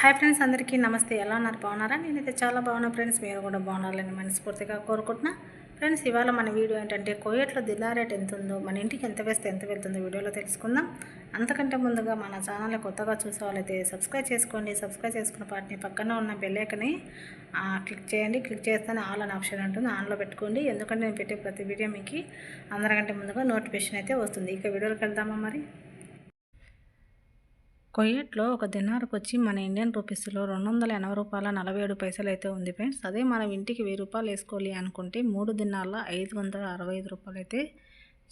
Hi friends అందరికీ నమస్తే. ఎలా ఉన్నారు? బాగున్నారా? నేనైతే చాలా బాగున్నా ఫ్రెండ్స్. మీరు కూడా బాగున్నారని మనస్ఫూర్తిగా కోరుకుంటున్నా. ఫ్రెండ్స్ ఇవాళ మన వీడియో ఏంటంటే కోయట్లో దిల్లా రేట్ ఎంత ఉందో మన ఇంటికి ఎంత వేస్తే ఎంత వెళ్తుందో వీడియోలో తెలుసుకుందాం. అంతకంటే ముందుగా మన ఛానల్ కొత్తగా చూసే వాళ్ళైతే సబ్స్క్రైబ్ చేసుకోండి. సబ్స్క్రైబ్ చేసుకున్న పాటిని పక్కన ఉన్న బెల్లైకని క్లిక్ చేయండి. క్లిక్ చేస్తేనే ఆల్ అని ఆప్షన్ ఉంటుంది. ఆన్లో పెట్టుకోండి. ఎందుకంటే నేను పెట్టే ప్రతి వీడియో మీకు అందరికంటే ముందుగా నోటిఫికేషన్ అయితే వస్తుంది. ఇక వీడియోకి వెళ్దామా మరి? కొయ్యట్లో ఒక దినార్కి వచ్చి మన ఇండియన్ రూపీస్లో రెండు వందల ఎనభై రూపాయల నలభై ఏడు పైసలు అయితే ఉంది ఫ్రెండ్స్. అదే మనం ఇంటికి వెయ్యి రూపాయలు వేసుకోవాలి అనుకుంటే మూడు దినాల్లో ఐదు వందల అరవై ఐదు రూపాయలు అయితే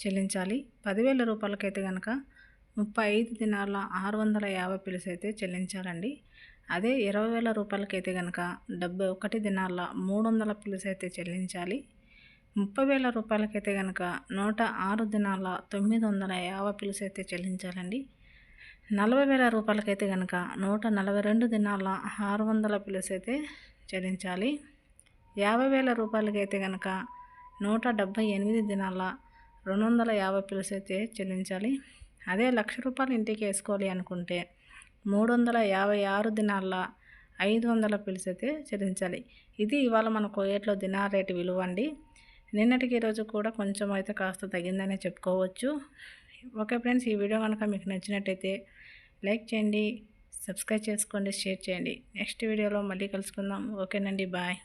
చెల్లించాలి. పదివేల రూపాయలకైతే కనుక ముప్పై ఐదు దినాల ఆరు వందల యాభై పిలుసు అయితే చెల్లించాలండి. అదే ఇరవై వేల రూపాయలకైతే కనుక డెబ్బై ఒకటి దినాల మూడు వందల పిలుసు అయితే చెల్లించాలి. ముప్పై వేల రూపాయలకైతే కనుక నూట ఆరు దినాల తొమ్మిది వందల యాభై పిలుసు అయితే చెల్లించాలండి. నలభై వేల రూపాయలకైతే కనుక నూట నలభై రెండు దినాల ఆరు వందల పిలుసు అయితే చెల్లించాలి. యాభై వేల రూపాయలకైతే కనుక నూట డెబ్భై ఎనిమిది దినాల రెండు వందల యాభై పిలుసు అయితే చెల్లించాలి. అదే లక్ష రూపాయలు ఇంటికి వేసుకోవాలి అనుకుంటే మూడు వందల యాభై ఆరు దినాల ఐదు వందల పిలుసు అయితే చెల్లించాలి. ఇది ఇవాళ మన కోయేట్లో దినార్ రేటు విలువ అండి. నిన్నటికి ఈరోజు కూడా కొంచెం అయితే కాస్త తగ్గిందనే చెప్పుకోవచ్చు. ఓకే ఫ్రెండ్స్ ఈ వీడియో కనుక మీకు నచ్చినట్టయితే లైక్ చేయండి సబ్స్క్రైబ్ చేసుకోండి షేర్ చేయండి. నెక్స్ట్ వీడియోలో మళ్ళీ కలుసుకుందాం. ఓకేనండి బాయ్.